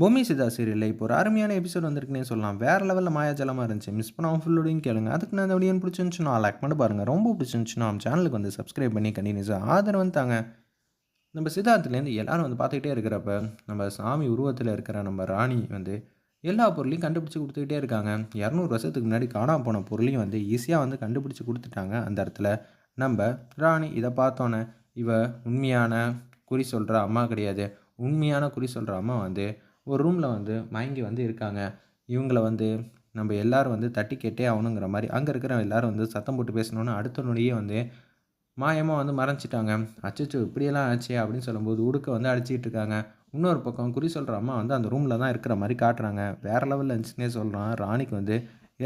பொம்மி சிதா சீரியலில் இப்போ ஒரு அருமையான எபிசோட் வந்திருக்குனே சொல்லலாம். வேறு லெவலில் மாயாஜலமாக இருந்துச்சு. மிஸ் பண்ணாமல் ஃபுல்லோடையும் கேளுங்க. அதுக்கு நான் அந்த வீடியோ பிடிச்சிருந்துச்சுன்னா லைக் பண்ணி பாருங்கள் ரொம்ப பிடிச்சிருந்துச்சுன்னா நம்ம சேனலுக்கு வந்து சப்ஸ்கிரைப் பண்ணி கண்டினியூஸாக ஆதரவு வந்து தாங்க. நம்ம சித்தார்த்துலேருந்து எல்லாரும் வந்து பார்த்துக்கிட்டே இருக்கிறப்ப நம்ம சாமி உருவத்தில் இருக்கிற நம்ம ராணி வந்து எல்லா பொருளையும் கண்டுபிடிச்சி கொடுத்துக்கிட்டே இருக்காங்க. இரநூறு வருஷத்துக்கு முன்னாடி காணாம போன பொருளையும் வந்து ஈஸியாக வந்து கண்டுபிடிச்சி கொடுத்துட்டாங்க அந்த இடத்துல. நம்ம ராணி இதை பார்த்தோன்னே இவ உண்மையான குறி சொல்கிற அம்மா கிடையாது. உண்மையான குறி சொல்கிற அம்மா வந்து ஒரு ரூமில் வந்து மயங்கி வந்து இருக்காங்க. இவங்கள வந்து நம்ம எல்லாரும் வந்து தட்டி கேட்டே ஆகணுங்கிற மாதிரி அங்கே இருக்கிற எல்லாரும் வந்து சத்தம் போட்டு பேசணுன்னு அடுத்த நொடியே வந்து மாயமாக வந்து மறைஞ்சிட்டாங்க. அச்சச்சோ இப்படியெல்லாம் ஆச்சு அப்படின்னு சொல்லும்போது உடுக்க வந்து அடிச்சிக்கிட்டு இருக்காங்க. இன்னொரு பக்கம் குறி சொல்கிற அம்மா வந்து அந்த ரூமில் தான் இருக்கிற மாதிரி காட்டுறாங்க. வேறு லெவலில் இருந்துச்சுன்னே சொல்கிறான் ராணிக்கு வந்து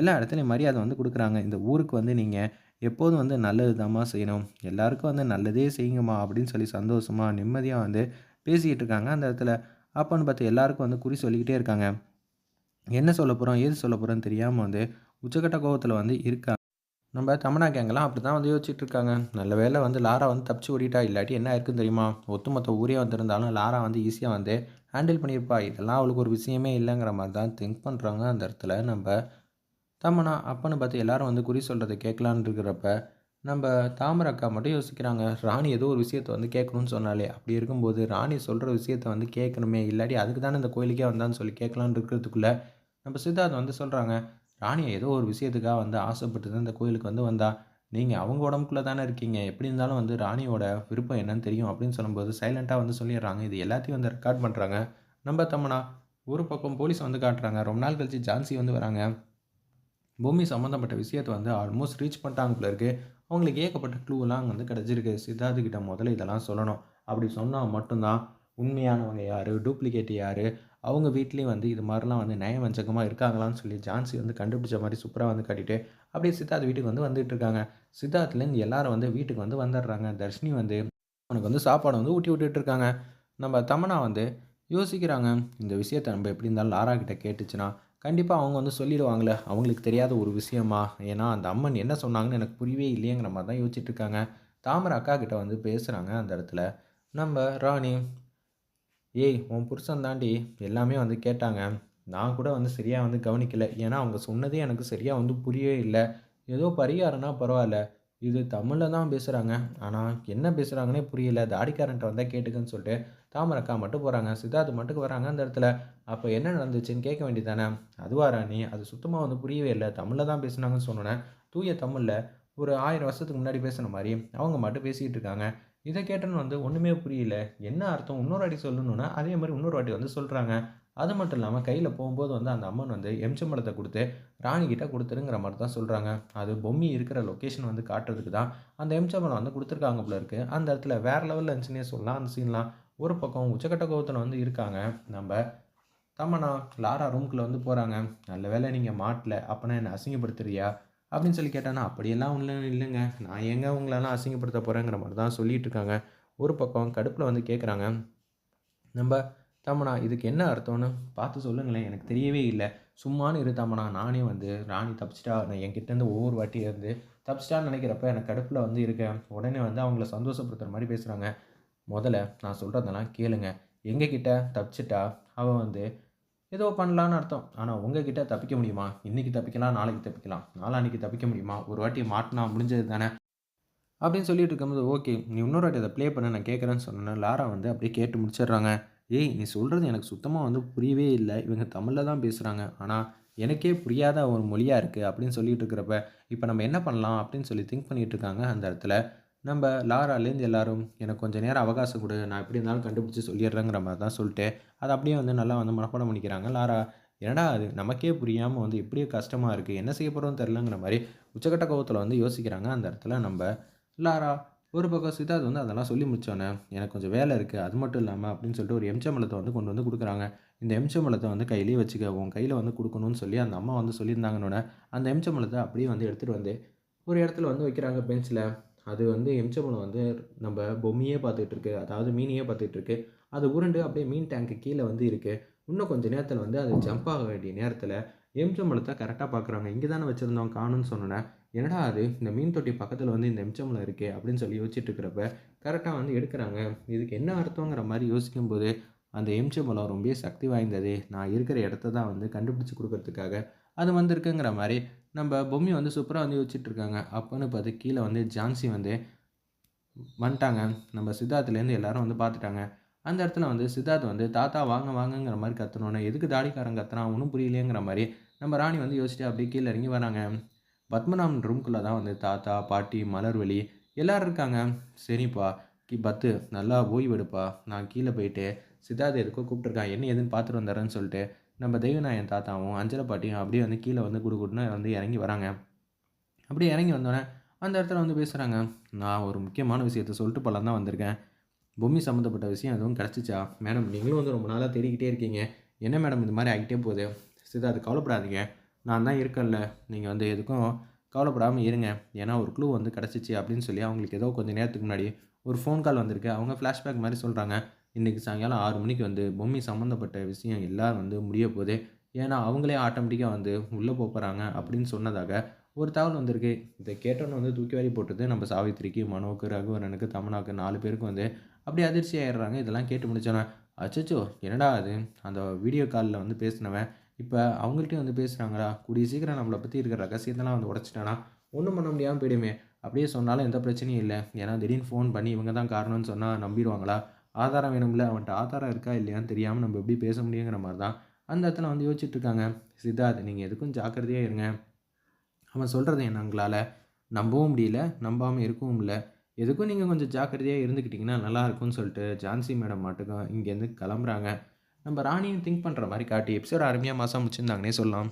எல்லா இடத்துலையும் மரியாதை வந்து கொடுக்குறாங்க. இந்த ஊருக்கு வந்து நீங்கள் எப்போதும் வந்து நல்லது தாம்மா செய்யணும். எல்லாருக்கும் வந்து நல்லதே செய்யுங்கம்மா அப்படின்னு சொல்லி சந்தோஷமாக நிம்மதியாக வந்து பேசிக்கிட்டு இருக்காங்க. அந்த இடத்துல அப்போன்னு பார்த்து எல்லாருக்கும் வந்து குறி சொல்லிக்கிட்டே இருக்காங்க. என்ன சொல்ல போகிறோம் ஏது சொல்ல போகிறோன்னு தெரியாமல் வந்து உச்சக்கட்ட கோபத்தில் வந்து இருக்காங்க நம்ம தமிழா கேங்கெல்லாம் அப்படி தான் வந்து யோசிச்சுட்டு இருக்காங்க. நல்ல வேளை வந்து லாரா வந்து தப்பிச்சு ஓடிட்டா இல்லாட்டி என்ன இருக்குன்னு தெரியுமா? ஒட்டுமொத்த ஊரே வந்திருந்தாலும் லாரா வந்து ஈஸியாக வந்து ஹேண்டில் பண்ணியிருப்பா. இதெல்லாம் அவளுக்கு ஒரு விஷயமே இல்லைங்கிற மாதிரி தான் திங்க் பண்ணுறாங்க அந்த இடத்துல நம்ம தமனா அப்பன்னு பார்த்து எல்லாரும் வந்து குறி சொல்கிறத கேட்கலான்னு இருக்கிறப்ப நம்ம தாமரை அக்கா மட்டும் யோசிக்கிறாங்க ராணி ஏதோ ஒரு விஷயத்தை வந்து கேட்கணும்னு சொன்னாலே. அப்படி இருக்கும்போது ராணி சொல்கிற விஷயத்த வந்து கேட்கணுமே இல்லாட்டி அதுக்கு தானே இந்த கோயிலுக்கே வந்தான்னு சொல்லி கேட்கலான்னு இருக்கிறதுக்குள்ளே நம்ம சித்தார்த் வந்து சொல்கிறாங்க ராணியை ஏதோ ஒரு விஷயத்துக்காக வந்து ஆசைப்பட்டு தான் இந்த கோயிலுக்கு வந்து வந்தா. நீங்கள் அவங்க உடம்புக்குள்ளே தானே இருக்கீங்க எப்படி இருந்தாலும் வந்து ராணியோட விருப்பம் என்னன்னு தெரியும் அப்படின்னு சொல்லும்போது சைலண்ட்டாக வந்து சொல்லிடுறாங்க. இது எல்லாத்தையும் வந்து ரெக்கார்ட் பண்ணுறாங்க நம்ம தம்மனா ஒரு பக்கம் போலீஸ் வந்து காட்டுறாங்க ரொம்ப நாள் கழிச்சு ஜான்சி வந்து வராங்க. பூமி சம்மந்தப்பட்ட விஷயத்தை வந்து ஆல்மோஸ்ட் ரீச் பண்ணிட்டாங்க இருக்குது அவங்களுக்கு ஏகப்பட்ட க்ளூலாம் அங்கே வந்து கிடச்சிருக்கு. சித்தார்த்து கிட்ட முதல்ல இதெல்லாம் சொல்லணும். அப்படி சொன்னால் மட்டும்தான் உண்மையானவங்க யார் டூப்ளிகேட் யார் அவங்க வீட்லேயும் வந்து இது மாதிரிலாம் வந்து நயவஞ்சகமாக இருக்காங்களான்னு சொல்லி ஜான்சி வந்து கண்டுபிடிச்ச மாதிரி சூப்பராக வந்து கட்டிட்டு அப்படியே சித்தார்த் வீட்டுக்கு வந்து வந்துட்டு இருக்காங்க. சித்தார்த்துலேருந்து எல்லாரும் வந்து வீட்டுக்கு வந்து வந்துடுறாங்க. தர்ஷினி வந்து அவனுக்கு வந்து சாப்பாடு வந்து ஊட்டி விட்டுட்டு இருக்காங்க. நம்ம தமனா வந்து யோசிக்கிறாங்க இந்த விஷயத்தை நம்ம எப்படி இருந்தாலும் லாரா கிட்ட கேட்டுச்சுன்னா கண்டிப்பாக அவங்க வந்து சொல்லிடுவாங்களே அவங்களுக்கு தெரியாத ஒரு விஷயமா? ஏன்னா அந்த அம்மன் என்ன சொன்னாங்கன்னு எனக்கு புரியவே இல்லையேங்கிற மாதிரி தான் யோசிச்சுட்ருக்காங்க தாமரை அக்கா கிட்ட வந்து பேசுகிறாங்க அந்த இடத்துல. நம்ம ராணி ஏய் உன் புருஷன் தாண்டி எல்லாமே வந்து கேட்டாங்க. நான் கூட வந்து சரியாக வந்து கவனிக்கலை. ஏன்னா அவங்க சொன்னதே எனக்கு சரியாக வந்து புரியவே இல்லை. ஏதோ பரிகாரம்னா பரவாயில்ல. இது தமிழில் தான் பேசுகிறாங்க ஆனால் என்ன பேசுகிறாங்கன்னே புரியல. தாடிக்காரன்ட்ட வந்தால் கேட்டுக்குன்னு சொல்லிட்டு தாமரக்கா மட்டும் போகிறாங்க சித்தார்த்து மட்டும் வராங்க அந்த இடத்துல. அப்போ என்ன நடந்துச்சுன்னு கேட்க வேண்டியதானே அதுவா ராணி அது சுத்தமாக வந்து புரியவே இல்லை. தமிழில் தான் பேசுனாங்கன்னு சொன்னோன்னே தூய தமிழில் ஒரு ஆயிரம் வருஷத்துக்கு முன்னாடி பேசுன மாதிரி அவங்க மட்டும் பேசிக்கிட்டு இருக்காங்க. இதை கேட்டேன்னு வந்து ஒன்றுமே புரியல. என்ன அர்த்தம்? இன்னொரு வாட்டி சொல்லணுன்னா அதே மாதிரி இன்னொரு வாட்டி வந்து சொல்கிறாங்க அது மட்டும் இல்லாமல் கையில் போகும்போது வந்து அந்த அம்மன் வந்து எம்சம்பளத்தை கொடுத்து ராணிக்கிட்ட கொடுத்துருங்கிற மாதிரி தான் சொல்கிறாங்க அது பொம்மி இருக்கிற லொக்கேஷன் வந்து காட்டுறதுக்கு தான் அந்த எம்சம்பளம் வந்து கொடுத்துருக்காங்க போல இருக்குது அந்த இடத்துல வேறு லெவலில் இருந்துச்சுன்னே சொல்லலாம் அந்த சீன்லாம் ஒரு பக்கம் உச்சக்கட்ட கோபத்தில் வந்து இருக்காங்க. நம்ம தம்மனா லாரா ரூம்குள்ளே வந்து போகிறாங்க நல்ல வேலை நீங்கள் மாட்டல அப்போனா என்னை அசிங்கப்படுத்துறியா? அப்படின்னு சொல்லி கேட்டானா அப்படியெல்லாம் ஒன்றும் இல்லைங்க. நான் எங்க உங்களெல்லாம் அசிங்கப்படுத்த போகிறேங்கிற மாதிரி தான் சொல்லிகிட்டு இருக்காங்க. ஒரு பக்கம் கடுப்பில் வந்து கேட்குறாங்க நம்ம தம்மனா இதுக்கு என்ன அர்த்தம்னு பார்த்து சொல்லுங்களேன். எனக்கு தெரியவே இல்லை. சும்மானு இரு தம்மனா நானே வந்து ராணி தப்பிச்சிட்டா நான் என்கிட்டேருந்து ஒவ்வொரு வாட்டி இருந்து தப்பிச்சிட்டான்னு நினைக்கிறப்ப எனக்கு கடுப்பில் வந்து இருக்கேன் உடனே வந்து அவங்கள சந்தோஷப்படுத்துகிற மாதிரி பேசுகிறாங்க முதல்ல நான் சொல்கிறதெல்லாம் கேளுங்க. எங்ககிட்ட தப்பிச்சிட்டா அவள் வந்து ஏதோ பண்ணலான்னு அர்த்தம். ஆனால் உங்ககிட்ட தப்பிக்க முடியுமா? இன்றைக்கி தப்பிக்கலாம் நாளைக்கு தப்பிக்கலாம். நாளான்னைக்கு தப்பிக்க முடியுமா? ஒரு வாட்டி மாட்டினா முடிஞ்சது தானே? அப்படின்னு சொல்லிட்டு இருக்கும்போது ஓகே நீ இன்னொரு வாட்டி அதை ப்ளே பண்ண நான் கேட்குறேன்னு சொன்னேன் லாரா வந்து அப்படியே கேட்டு முடிச்சிடுறாங்க. ஏய் நீ சொல்கிறது எனக்கு சுத்தமாக வந்து புரியவே இல்லை. இவங்க தமிழில் தான் பேசுகிறாங்க ஆனால் எனக்கே புரியாத ஒரு மொழியாக இருக்குது அப்படின்னு சொல்லிகிட்டு இருக்கிறப்ப இப்போ நம்ம என்ன பண்ணலாம் அப்படின்னு சொல்லி திங்க் பண்ணிகிட்டு இருக்காங்க அந்த இடத்துல. நம்ம லாராலேருந்து எல்லோரும் எனக்கு கொஞ்சம் நேரம் அவகாசம் கொடு. நான் எப்படி இருந்தாலும் கண்டுபிடிச்சி சொல்லிடுறேங்கிற மாதிரி தான் சொல்லிட்டு அதை அப்படியே வந்து நல்லா வந்து மனப்பாடம் பண்ணிக்கிறாங்க லாரா. என்னடா அது? நமக்கே புரியாமல் வந்து எப்படியோ கஷ்டமாக இருக்குது என்ன செய்ய போகிறோம்னு தெரிலங்கிற மாதிரி உச்சக்கட்ட கோபத்தில் வந்து யோசிக்கிறாங்க அந்த இடத்துல நம்ம லாரா. ஒரு பக்கம் சித்தார்த் வந்து அதெல்லாம் சொல்லி முடிச்சோன்னே எனக்கு கொஞ்சம் வேலை இருக்குது அது மட்டும் இல்லாமல் அப்படின்னு சொல்லிட்டு ஒரு எம்சம்பளத்தை வந்து கொண்டு வந்து கொடுக்குறாங்க. இந்த எம்சம்பளத்தை வந்து கையிலேயே வச்சுக்க உன் கையில் வந்து கொடுக்கணும்னு சொல்லி அந்த அம்மா வந்து சொல்லியிருந்தாங்கன்னொன்னே அந்த எம்சம்பளத்தை அப்படியே வந்து எடுத்துகிட்டு வந்து ஒரு இடத்துல வந்து வைக்கிறாங்க பெஞ்சில். அது வந்து எம்சம்பளம் வந்து நம்ம பொம்மையே பார்த்துட்டு இருக்கு அதாவது மீனையே பார்த்துட்டு இருக்கு. அது உருண்டு அப்படியே மீன் டேங்க்கு கீழே வந்து இருக்குது இன்னும் கொஞ்சம் நேரத்தில் வந்து அது ஜம்ப் ஆக வேண்டிய நேரத்தில் எம்சம்பளத்தை கரெக்டாக பார்க்குறாங்க இங்கே தானே வச்சுருந்தோம் காணுன்னு சொன்னோன்னே என்னடா அது? இந்த மீன் தொட்டி பக்கத்தில் வந்து இந்த எம்சம்பளம் இருக்கே அப்படின்னு சொல்லி யோசிச்சுட்டு இருக்கிறப்ப கரெக்டாக வந்து எடுக்கிறாங்க. இதுக்கு என்ன அர்த்தங்கிற மாதிரி யோசிக்கும்போது அந்த எலுமிச்சம்பழம் ரொம்பவே சக்தி வாய்ந்தது. நான் இருக்கிற இடத்த தான் வந்து கண்டுபிடிச்சி கொடுக்கறதுக்காக அது வந்திருக்குங்கிற மாதிரி நம்ம பொம்மை வந்து சூப்பராக வந்து யோசிச்சுட்டு இருக்காங்க. அப்போன்னு பார்த்து கீழே வந்து ஜான்சி வந்து வந்துட்டாங்க. நம்ம சித்தார்த்துலேருந்து எல்லாரும் வந்து பார்த்துட்டாங்க. அந்த இடத்துல வந்து சித்தார்த் வந்து தாத்தா வாங்க வாங்கங்கிற மாதிரி கத்தணுன்னு எதுக்கு தாடிக்காரன் கத்துறான்? ஒன்றும் புரியலையேங்கிற மாதிரி நம்ம ராணி வந்து யோசிச்சுட்டு அப்படியே கீழே இறங்கி வராங்க. பத்மநாபன் ரூம்குள்ளே தான் வந்து தாத்தா பாட்டி மலர்வழி எல்லோரும் இருக்காங்க. சரிப்பா கி பத்து நல்லா ஓய்வெடுப்பா நான் கீழே போயிட்டு சித்தார்த்த எதுக்கோ கூப்பிட்டுருக்கான் என்ன ஏதுன்னு பார்த்துட்டு வந்துடுறேன்னு சொல்லிட்டு நம்ம தெய்வநாயன் தாத்தாவும் அஞ்சலை பாட்டியும் அப்படியே வந்து கீழே வந்து குடுக்குட்டுன்னு வந்து இறங்கி வராங்க. அப்படியே இறங்கி வந்தோடனே அந்த இடத்துல வந்து பேசுகிறாங்க நான் ஒரு முக்கியமான விஷயத்த சொல்லிட்டு போலாம் தான் வந்திருக்கேன். பூமி சம்மந்தப்பட்ட விஷயம் எதுவும் கிடச்சிச்சா? மேடம் நீங்களும் வந்து ரொம்ப நாளாக தேடிக்கிட்டே இருக்கீங்க. என்ன மேடம் இது மாதிரி ஆகிட்டே போகுது? சித்தார்த்து கவலைப்படாதீங்க. நான் தான் இருக்கேன்ல. நீங்கள் வந்து எதுக்கும் கவலைப்படாமல் இருங்க. ஏன்னா ஒரு க்ளூ வந்து கிடச்சிச்சு அப்படின்னு சொல்லி அவங்களுக்கு ஏதோ கொஞ்சம் நேரத்துக்கு முன்னாடி ஒரு ஃபோன் கால் வந்திருக்கு. அவங்க ஃப்ளாஷ்பேக் மாதிரி சொல்கிறாங்க இன்றைக்கி சாயங்காலம் ஆறு மணிக்கு வந்து பொம்மி சம்மந்தப்பட்ட விஷயம் எல்லாம் வந்து முடிய போகுது. ஏன்னா அவங்களே ஆட்டோமேட்டிக்காக வந்து உள்ளே போகிறாங்க அப்படின்னு சொன்னதாக ஒரு தகவல் வந்திருக்கு. இதை கேட்டோன்னு வந்து தூக்கி வாரி போட்டது நம்ம சாவித்திரிக்கு மனோக்கு ரகுவரனுக்கு தமனாக்கு நாலு பேருக்கு வந்து அப்படியே அதிர்ச்சி ஆயிடுறாங்க. இதெல்லாம் கேட்டு முடிச்சோன்னே அச்சோ என்னடா அது அந்த வீடியோ காலில் வந்து பேசினவன் இப்போ அவங்கள்ட்டையும் வந்து பேசுகிறாங்களா கூடிய சீக்கிரம் நம்மளை பற்றி இருக்கிற ரகசியத்தெல்லாம் வந்து உடச்சிட்டானா? ஒன்றும் பண்ண முடியாமல் போயிடுமே. அப்படியே சொன்னாலும் எந்த பிரச்சனையும் இல்லை. ஏன்னா திடீர்னு ஃபோன் பண்ணி இவங்க தான் காரணம்னு சொன்னால் நம்பிடுவாங்களா? ஆதாரம் வேணும்ல? அவன்கிட்ட ஆதாரம் இருக்கா இல்லையான்னு தெரியாமல் நம்ம எப்படி பேச முடியுங்கிற மாதிரி தான் அந்த இடத்துல வந்து யோசிச்சுட்ருக்காங்க சித்தார்த் நீங்கள் எதுக்கும் ஜாக்கிரதையாக இருங்க. அவன் சொல்கிறத எங்களால் நம்பவும் முடியல நம்பாமல் இருக்கவும் இல்லை. எதுக்கும் நீங்கள் கொஞ்சம் ஜாக்கிரதையாக இருந்துக்கிட்டிங்கன்னா நல்லா இருக்கும்னு சொல்லிட்டு ஜான்சி மேடம் மாட்டுக்கும் இங்கேருந்து கிளம்புறாங்க. நம்ம ராணியும் திங்க் பண்ணுற மாதிரி காட்டி எபிசோட் அருமையாக மாதம் முடிச்சிருந்தாங்கன்னே சொல்லலாம்.